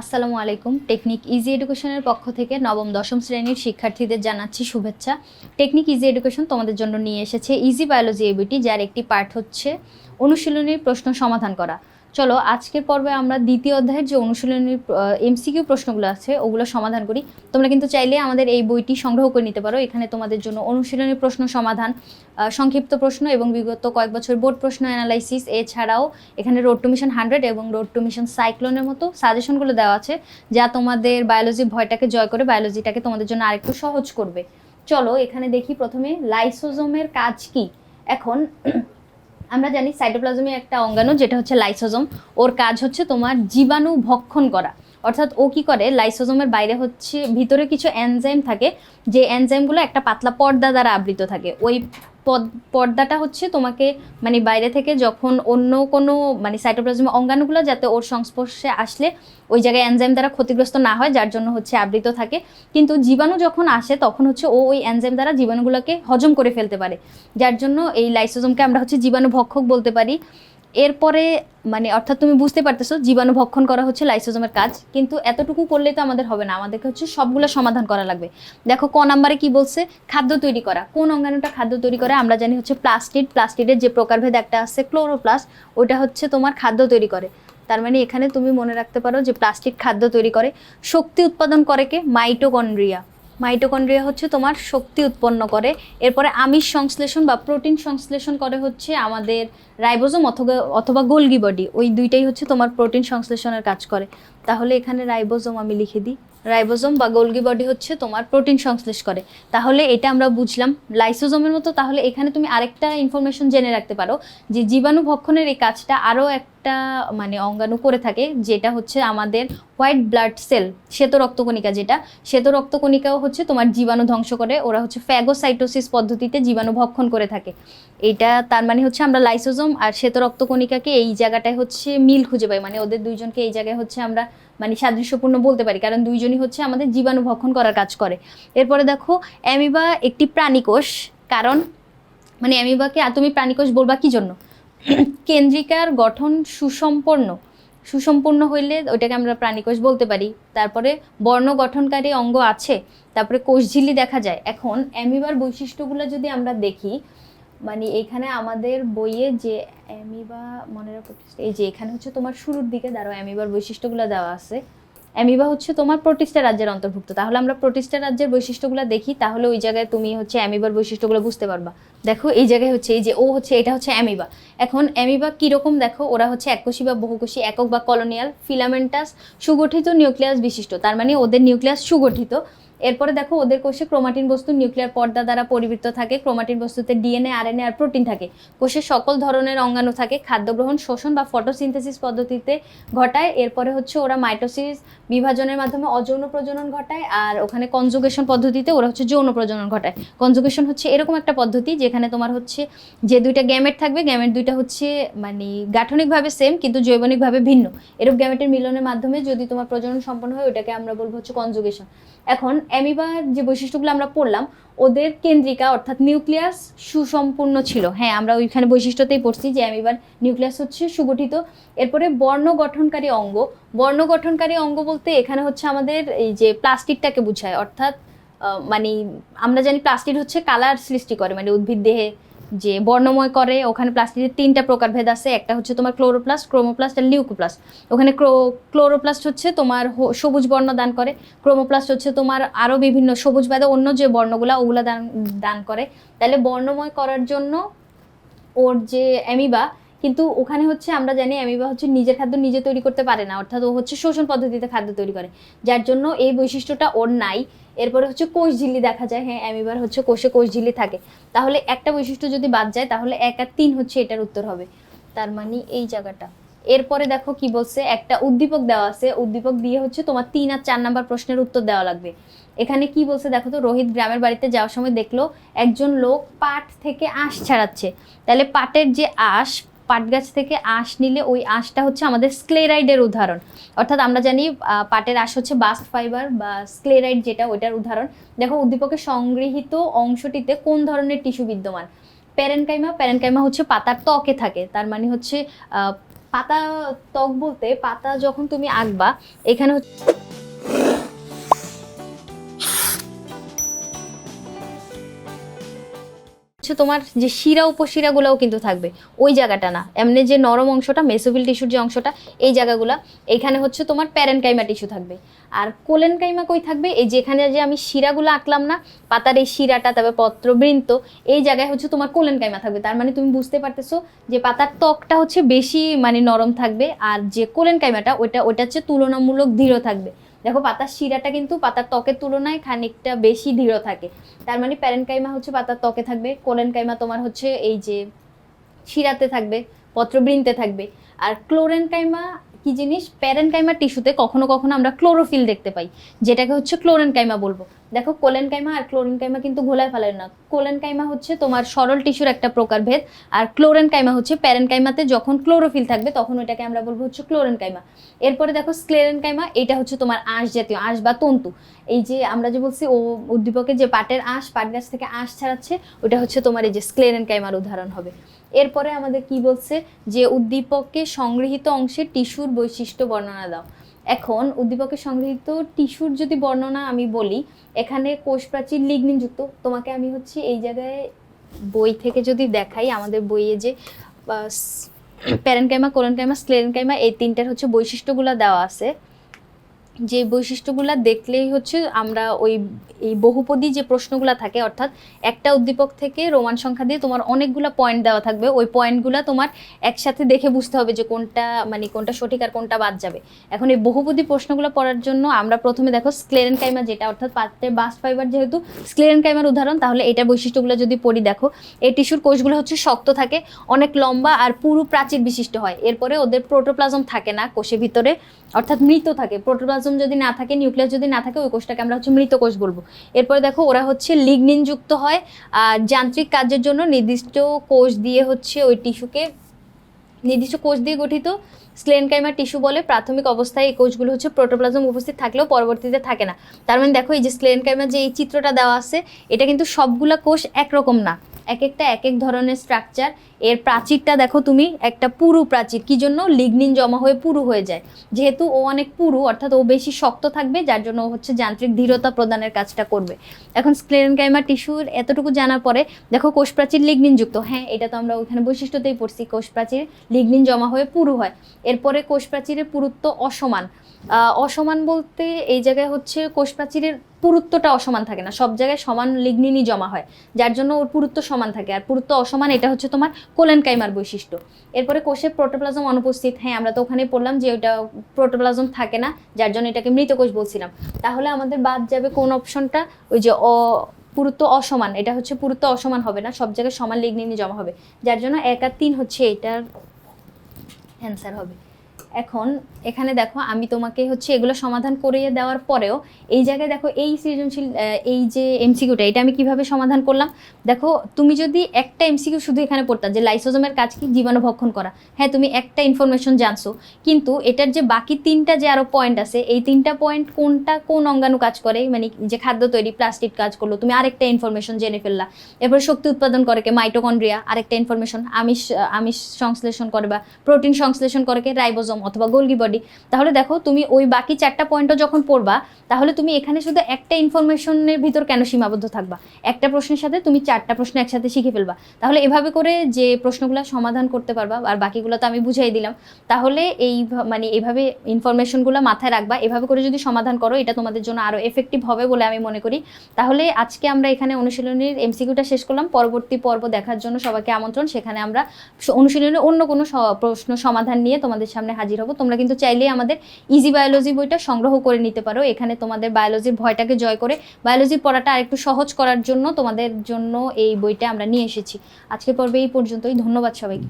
আসসালামু আলাইকুম। Technique easy এডুকেশনের পক্ষ থেকে নবম, দশম শ্রেণির শিক্ষার্থীদের জানাচ্ছি শুভেচ্ছা। টেকনিক ইজি এডুকেশন তোমাদের জন্য নিয়ে এসেছে ইজি বায়োলজি এবিটি, যার একটি পার্ট হচ্ছে অনুশীলনীর প্রশ্ন সমাধান করা। চলো, আজকের পর্বে আমরা দ্বিতীয় অধ্যায়ের যে অনুশীলনীর এমসিকিউ প্রশ্নগুলো আছে, ওগুলো সমাধান করি। তোমরা কিন্তু চাইলে আমাদের এই বইটি সংগ্রহ করে নিতে পারো। এখানে তোমাদের জন্য অনুশীলনী প্রশ্ন সমাধান সংক্ষিপ্ত প্রশ্ন এবং বিগত কয়েক বছর বোর্ড প্রশ্ন অ্যানালাইসিস, এছাড়াও এখানে রোড টু মিশন হান্ড্রেড এবং রোড টু মিশন সাইক্লোনের মতো সাজেশনগুলো দেওয়া আছে, যা তোমাদের বায়োলজি ভয়টাকে জয় করে বায়োলজিটাকে তোমাদের জন্য আরেকটু সহজ করবে। চলো, এখানে দেখি প্রথমে লাইসোজোমের কাজ কি? এখন আমরা জানি সাইটোপ্লাজমে একটা অঙ্গাণু, যেটা হচ্ছে লাইসোজম। ওর কাজ হচ্ছে তোমার জীবাণু ভক্ষণ করা। অর্থাৎ ও কি করে? লাইসোজমের বাইরে হচ্ছে ভিতরে কিছু এনজাইম থাকে। যে এনজাইমগুলো একটা পাতলা পর্দা দ্বারা আবৃত থাকে। ওই পর্দাটা হচ্ছে তোমাকে মানে বাইরে থেকে যখন অন্য কোনো মানে সাইটোপ্লাজম অঙ্গাণুগুলো যাতে ওর সংস্পর্শে আসলে ওই জায়গায় এনজাইম দ্বারা ক্ষতিগ্রস্ত না হয়, যার জন্য হচ্ছে আবৃত থাকে। কিন্তু জীবাণু যখন আসে, তখন হচ্ছে ও ওই এনজাইম দ্বারা জীবাণুগুলোকে হজম করে ফেলতে পারে। যার জন্য এই লাইসোজমকে আমরা হচ্ছে জীবাণু ভক্ষক বলতে পারি। এরপরে মানে অর্থাৎ তুমি বুঝতে পারতেছো, জীবাণু ভক্ষণ করা হচ্ছে লাইসোজোমের কাজ, কিন্তু এতটুকু করলে তো আমাদের হবে না, আমাদেরকে হচ্ছে সবগুলো সমাধান করা লাগবে। দেখো, ক নাম্বারে কি বলছে? খাদ্য তৈরি করা। কোন অঙ্গাণুটা খাদ্য তৈরি করে? আমরা জানি হচ্ছে প্লাস্টিড। প্লাস্টিডের যে প্রকারভেদ একটা আছে, ক্লোরোপ্লাস্ট, ওইটা হচ্ছে তোমার খাদ্য তৈরি করে। তার মানে এখানে তুমি মনে রাখতে পারো যে প্লাস্টিক খাদ্য তৈরি করে। শক্তি উৎপাদন করে কে? মাইটোকন্ড্রিয়া। মাইটোকন্ড্রিয়া হচ্ছে তোমার শক্তি উৎপন্ন করে। এরপরে আমিষ সংশ্লেষণ বা প্রোটিন সংশ্লেষণ করে হচ্ছে আমাদের রাইবোজোম অথবা অথবা গোলগি বডি। ওই দুইটাই হচ্ছে তোমার প্রোটিন সংশ্লেষণের কাজ করে। তাহলে এখানে রাইবোজোম আমি লিখে দিই। রাইবোজোম বা গোলগি বডি হচ্ছে তোমার প্রোটিন সংশ্লেষ করে। তাহলে এটা আমরা বুঝলাম। লাইসোজোমের মতো তাহলে এখানে তুমি আরেকটা ইনফরমেশন জেনে রাখতে পারো যে জীবাণু ভক্ষণের এই কাজটা আরও একটা মানে অঙ্গাণু করে থাকে, যেটা হচ্ছে আমাদের হোয়াইট ব্লাড সেল শ্বেত রক্তকণিকা যেটা শ্বেত রক্তকণিকাও হচ্ছে তোমার জীবাণু ধ্বংস করে, ওরা হচ্ছে ফ্যাগোসাইটোসিস পদ্ধতিতে জীবাণু ভক্ষণ করে থাকে। এটা, তার মানে হচ্ছে আমরা লাইসোজোম আর শ্বেত রক্তকণিকাকে এই জায়গাটায় হচ্ছে মিল খুঁজে পাই মানে ওদের দুইজনকে এই জায়গায় হচ্ছে আমরা মানে সাদৃশ্যপূর্ণ বলতে পারি, কারণ দুইজনই হচ্ছে আমাদের জীবাণু ভক্ষণ করার কাজ করে। এরপরে দেখো, অ্যামিবা একটি প্রাণীকোষ, কারণ মানে অ্যামিবাকে তুমি প্রাণীকোষ বলবা কি জন্য? কেন্দ্রিকার গঠন সুসম্পন্ন। সুসম্পূর্ণ হইলে ওইটাকে আমরা প্রাণীকোষ বলতে পারি। তারপরে বর্ণ গঠনকারী অঙ্গ আছে, তারপরে কোষঝিলি দেখা যায়। এখন অ্যামিবার বৈশিষ্ট্যগুলো যদি আমরা দেখি মানে এখানে আমাদের বইয়ে যে অ্যামিবা, মনে রাখো, এই যে এখানে হচ্ছে তোমার শুরুর দিকে দাঁড়ো অ্যামিবার বৈশিষ্ট্যগুলো দেওয়া আছে। অ্যামিবা হচ্ছে তোমার প্রোটিস্টা রাজ্যের অন্তর্ভুক্ত। তাহলে আমরা প্রতিষ্ঠা রাজ্যের বৈশিষ্ট্যগুলো দেখি, তাহলে ওই জায়গায় তুমি হচ্ছে অ্যামিবার বৈশিষ্ট্যগুলো বুঝতে পারবা। দেখো, এই জায়গায় হচ্ছে এই যে ও হচ্ছে, এটা হচ্ছে অ্যামিবা। এখন অ্যামিবা কীরকম দেখো, ওরা হচ্ছে এককোষী বা বহুকোষী, একক বা কলোনিয়াল ফিলামেন্টাস, সুগঠিত নিউক্লিয়াস বিশিষ্ট। তার মানে ওদের নিউক্লিয়াস সুগঠিত। এরপরে দেখো, ওদের কোষে ক্রোমাটিন বস্তু নিউক্লিয়ার পর্দা দ্বারা পরিবৃত থাকে। ক্রোমাটিন বস্তুতে ডিএনএ, আরএনএ আর প্রোটিন থাকে। কোষে সকল ধরনের অঙ্গাণু থাকে। খাদ্য গ্রহণ, শোষণ বা ফটোসিনথেসিস পদ্ধতিতে ঘটায়। এরপরে হচ্ছে ওরা মাইটোসিস বিভাজনের মাধ্যমে অযৌন প্রজনন ঘটায়। আর ওখানে কনজুগেশন পদ্ধতিতে ওরা হচ্ছে যৌন প্রজনন ঘটায়। কনজুগেশন হচ্ছে এরকম একটা পদ্ধতি, যেখানে তোমার হচ্ছে যে দুইটা গ্যামেট থাকবে, গ্যামেট দুইটা হচ্ছে মানে গাঠনিকভাবে সেম কিন্তু জৈবনিকভাবে ভিন্ন। এরকম গ্যামেটের মিলনের মাধ্যমে যদি তোমার প্রজনন সম্পন্ন হয়, ওটাকে আমরা বলব হচ্ছে কনজুগেশন এখন অ্যামিবার যে বৈশিষ্ট্যগুলো আমরা পড়লাম, ওদের কেন্দ্রিকা অর্থাৎ নিউক্লিয়াস সুসম্পূর্ণ ছিল। হ্যাঁ আমরা ওইখানে বৈশিষ্ট্যতেই পড়ছি যে অ্যামিবার নিউক্লিয়াস হচ্ছে সুগঠিত। এরপরে বর্ণ গঠনকারী অঙ্গ। বর্ণ গঠনকারী অঙ্গ বলতে এখানে হচ্ছে আমাদের এই যে প্লাস্টিকটাকে বোঝায়। অর্থাৎ মানে আমরা জানি প্লাস্টিক হচ্ছে কালার সৃষ্টি করে মানে উদ্ভিদ দেহে যে বর্ণময় করে, ওখানে প্লাস্টিকের তিনটা প্রকারভেদ আছে। একটা হচ্ছে তোমার ক্লোরোপ্লাস্ট ক্রোমোপ্লাস্ট আর লিউকোপ্লাস্ট ওখানে ক্লোরোপ্লাস্ট হচ্ছে তোমার সবুজ বর্ণ দান করে। ক্রোমোপ্লাস্ট হচ্ছে তোমার আরও বিভিন্ন সবুজ বাদে অন্য যে বর্ণগুলা, ওগুলা দান দান করে। তাহলে বর্ণময় করার জন্য ওর যে অ্যামিবা কিন্তু ওখানে হচ্ছে আমরা জানি অ্যামিবা হচ্ছে নিজের খাদ্য নিজে তৈরি করতে পারে না, অর্থাৎ ও হচ্ছে শোষণ পদ্ধতিতে খাদ্য তৈরি করে, যার জন্য এই বৈশিষ্ট্যটা ওর নাই। এরপরে হচ্ছে কোষ ঝিল্লি দেখা যায় হ্যাঁ অ্যামিবার হচ্ছে কোষে কোষ ঝিল্লি থাকে। তাহলে একটা বৈশিষ্ট্য যদি বাদ যায়, তাহলে এক আর তিন হচ্ছে এটার উত্তর হবে। তার মানে এই জায়গাটা। এরপরে দেখো কি বলছে, একটা উদ্দীপক দেওয়া আছে। উদ্দীপক দিয়ে হচ্ছে তোমার তিন আর চার নাম্বার প্রশ্নের উত্তর দেওয়া লাগবে। এখানে কি বলছে দেখো তো, রোহিত গ্রামের বাড়িতে যাওয়ার সময় দেখল একজন লোক পাট থেকে আঁশ ছাড়াচ্ছে। তাহলে পাটের যে আঁশ পাট গাছ থেকে আঁশ নিলে ওই আঁশটা হচ্ছে আমাদের স্ক্লেরাইডের উদাহরণ। অর্থাৎ আমরা জানি পাটের আঁশ হচ্ছে বাস্ট ফাইবার বা স্ক্লেরাইড যেটা ওইটার উদাহরণ। দেখো, উদ্দীপকের সংগৃহীত অংশটিতে কোন ধরনের টিস্যু বিদ্যমান? প্যারেনকাইমা প্যারেনকাইমা হচ্ছে পাতার ত্বকে থাকে। তার মানে হচ্ছে পাতা ত্বক বলতে পাতা যখন তুমি আঁকবা, এখানে হচ্ছে হচ্ছে তোমার যে শিরা, উপশিরাগুলোও কিন্তু থাকবে। ওই জায়গাটা না। এমনি যে নরম অংশটা, মেসোফিল টিস্যুর যে অংশটা, এই জায়গাগুলা, এখানে হচ্ছে তোমার প্যারেনকাইমা টিস্যু থাকবে। আর কোলেনকাইমা কই থাকবে? এই যেখানে যে আমি শিরাগুলো আঁকলাম না, পাতার এই শিরাটা, তারপর পত্রবৃন্ত এই জায়গায় হচ্ছে তোমার কোলেনকাইমা থাকবে। তার মানে তুমি বুঝতে পারতেছো যে পাতার ত্বকটা হচ্ছে বেশি মানে নরম থাকবে, আর যে কোলেনকাইমাটা ওইটা ওইটা হচ্ছে তুলনামূলক দৃঢ় থাকবে। দেখো পাতার শিরাটা কিন্তু পাতার ত্বকের তুলনায় খানিকটা বেশি দৃঢ় থাকে। তার মানে প্যারেনকাইমা হচ্ছে পাতার ত্বকে থাকবে, কোলেনকাইমা তোমার হচ্ছে এই যে শিরাতে থাকবে, পত্রবৃন্তে থাকবে। আর ক্লোরেনকাইমা কি জিনিস? প্যারেনকাইমা টিস্যুতে কখনো কখনো আমরা ক্লোরোফিল দেখতে পাই, যেটাকে হচ্ছে ক্লোরেনকাইমা বলব। দেখো, কোলেনকাইমা আর ক্লোরেনকাইমা কিন্তু ঘোলায় ফেলেন না। কোলেনকাইমা হচ্ছে তোমার সরল টিস্যুর একটা প্রকারভেদ আর ক্লোরেনকাইমা হচ্ছে প্যারেনকাইমাতে যখন ক্লোরোফিল থাকবে তখন ওইটাকে আমরা বলব হচ্ছে ক্লোরেনকাইমা। এরপরে দেখো, স্ক্লেরেনকাইমা, এটা হচ্ছে তোমার আঁশ জাতীয়, আঁশ বা তন্তু। এই যে আমরা যে বলছি, ও উদ্দীপকের যে পাটের আঁশ, পাট গাছ থেকে আঁশ ছাড়াচ্ছে ওটা হচ্ছে তোমার এই যে স্ক্লেরেনকাইমার উদাহরণ হবে। এরপরে আমাদের কি বলছে? যে উদ্দীপককে সংগৃহীত অংশে টিস্যুর বৈশিষ্ট্য বর্ণনা দাও। এখন উদ্দীপকে সংগৃহীত টিস্যুর যদি বর্ণনা আমি বলি, এখানে কোষ প্রাচীর লিগনিনযুক্ত। তোমাকে আমি হচ্ছে এই জায়গায় বই থেকে যদি দেখাই, আমাদের বইয়ে যে প্যারেনকাইমা কোরনকাইমা স্ক্লেরেনকাইমা এই তিনটার হচ্ছে বৈশিষ্ট্যগুলো দেওয়া আছে। যে বৈশিষ্ট্যগুলো দেখলেই হচ্ছে আমরা ওই, এই বহুপদী যে প্রশ্নগুলো থাকে, অর্থাৎ একটা উদ্দীপক থেকে রোমান সংখ্যা দিয়ে তোমার অনেকগুলো পয়েন্ট দেওয়া থাকবে। ওই পয়েন্টগুলো তোমার একসাথে দেখে বুঝতে হবে যে কোনটা মানে কোনটা সঠিক আর কোনটা বাদ যাবে। এখন এই বহুপদী প্রশ্নগুলো পড়ার জন্য আমরা প্রথমে দেখো স্ক্লেরেন কাইমা যেটা, অর্থাৎ পাত্রের বাস্ট ফাইবার যেহেতু স্ক্লেরেন কাইমার উদাহরণ, তাহলে এটা বৈশিষ্ট্যগুলো যদি পড়ি দেখো, এই টিস্যুর কোষগুলো হচ্ছে শক্ত থাকে, অনেক লম্বা আর পুরু প্রাচীর বিশিষ্ট হয়। এরপরে ওদের প্রোটোপ্লাজম থাকে না কোষের ভিতরে, অর্থাৎ মৃত থাকে প্রোটোপ্লাজম যদি না থাকে নিউক্লিয়াস যদি না থাকে, ওই কোষটাকে আমরা হচ্ছে মৃত কোষ বলব। এরপরে দেখো, ওরা হচ্ছে লিগনিন যুক্ত হয়, আর যান্ত্রিক কাজের জন্য নির্দিষ্ট কোষ দিয়ে হচ্ছে ওই টিস্যুকে, নির্দিষ্ট কোষ দিয়ে গঠিত স্লেনকাইমা টিস্যু বলে। প্রাথমিক অবস্থায় এই কোষগুলো হচ্ছে প্রোটোপ্লাজম উপস্থিত থাকলেও পরবর্তীতে থাকে না। তার মানে দেখো, এই যে স্লেনকাইমা যে এই চিত্রটা দেওয়া আছে, এটা কিন্তু সবগুলা কোষ একরকম না। এক একটা এক এক ধরনের স্ট্রাকচার এর প্রাচীরটা দেখো তুমি, একটা পুরু প্রাচীর। কি জন্য? লিগনিন জমা হয়ে পুরু হয়ে যায়। যেহেতু ও অনেক পুরু, অর্থাৎ ও বেশি শক্ত থাকবে, যার জন্য ও হচ্ছে যান্ত্রিক দৃঢ়তা প্রদানের কাজটা করবে। এখন স্ক্লেরেনকাইমা টিস্যুর এতটুকু জানার পরে, দেখো কোষ প্রাচীর লিগনিন যুক্ত। হ্যাঁ এটা তো আমরা ওইখানে বৈশিষ্ট্যতেই পড়ছি, কোষ প্রাচীর লিগনিন জমা হয়ে পুরু হয়। এরপরে কোষ প্রাচীরের পুরুত্ব অসমান। অসমান বলতে এই জায়গায় হচ্ছে কোষ প্রাচীরের পুরুত্বটা অসমান থাকে না। সব জায়গায় সমান লিগনিনই জমা হয়। যার জন্য ওর পুরুত্ব সমান থাকে। আর পুরুত্ব অসমান, এটা হচ্ছে তোমার কোলেনকাইমার বৈশিষ্ট্য। এরপরে কোষে প্রোটোপ্লাজম অনুপস্থিত। হ্যাঁ আমরা তো ওখানে পড়লাম যে ওটা প্রোটোপ্লাজম থাকে না, যার জন্য এটাকে মৃত কোষ বলছিলাম। তাহলে আমাদের বাদ যাবে কোন অপশনটা? ওই যে অ, পুরুত্ব অসমান, এটা হচ্ছে পুরুত্ব অসমান হবে না, সব জায়গায় সমান লিগনিনই জমা হবে। যার জন্য এক আর তিন হচ্ছে এটার অ্যান্সার হবে। এখন এখানে দেখো আমি তোমাকে হচ্ছে এগুলো সমাধান করিয়ে দেওয়ার পরেও এই জায়গায় দেখো এই সৃজনশীল এই যে এমসিকিউটা এটা আমি কীভাবে সমাধান করলাম? দেখো, তুমি যদি একটা এমসিকিউ শুধু এখানে পড়তাম যে লাইসোজমের কাজ কি? জীবাণু ভক্ষণ করা। হ্যাঁ তুমি একটা ইনফরমেশন জানছো, কিন্তু এটার যে বাকি তিনটা যে আরও পয়েন্ট আছে, এই তিনটা পয়েন্ট কোনটা কোন অঙ্গাণু কাজ করে? মানে যে খাদ্য তৈরি প্লাস্টিক কাজ করল, তুমি আরেকটা ইনফরমেশন জেনে ফেললা। এরপর শক্তি উৎপাদন করে কে? মাইটোকন্ড্রিয়া আরেকটা ইনফরমেশন আমিষ আমিষ সংশ্লেষণ করে বা প্রোটিন সংশ্লেষণ করে কে? রাইবোজোম অথবা গোলগি বডি তাহলে দেখো তুমি ওই বাকি চারটা পয়েন্টও যখন পড়বা, তাহলে তুমি এখানে শুধু একটা ইনফরমেশনের ভিতর কেন সীমাবদ্ধ থাকবা? একটা প্রশ্নের সাথে তুমি চারটা প্রশ্ন একসাথে শিখে ফেলবা। তাহলে এভাবে করে যে প্রশ্নগুলো সমাধান করতে পারবা, আর বাকিগুলো তো আমি বুঝাই দিলাম, তাহলে এই মানে এভাবে ইনফরমেশনগুলো মাথায় রাখবা। এভাবে করে যদি সমাধান করো, এটা তোমাদের জন্য আরও এফেক্টিভ হবে বলে আমি মনে করি। তাহলে আজকে আমরা এখানে অনুশীলনীর এমসিকিউটা শেষ করলাম। পরবর্তী পর্ব দেখার জন্য সবাইকে আমন্ত্রণ। সেখানে আমরা অনুশীলনের অন্য কোনো প্রশ্ন সমাধান নিয়ে তোমাদের সামনে হাজির হব তোমরা কিন্তু চাইলেই আমাদের ইজি বায়োলজি বইটা সংগ্রহ করে নিতে পারো। এখানে তোমাদের বায়োলজির ভয়টাকে জয় করে বায়োলজি পড়াটা আরেকটু সহজ করার জন্য তোমাদের জন্য এই বইটা আমরা নিয়ে এসেছি। আজকে পর্বে এই পর্যন্তই। ধন্যবাদ সবাইকে।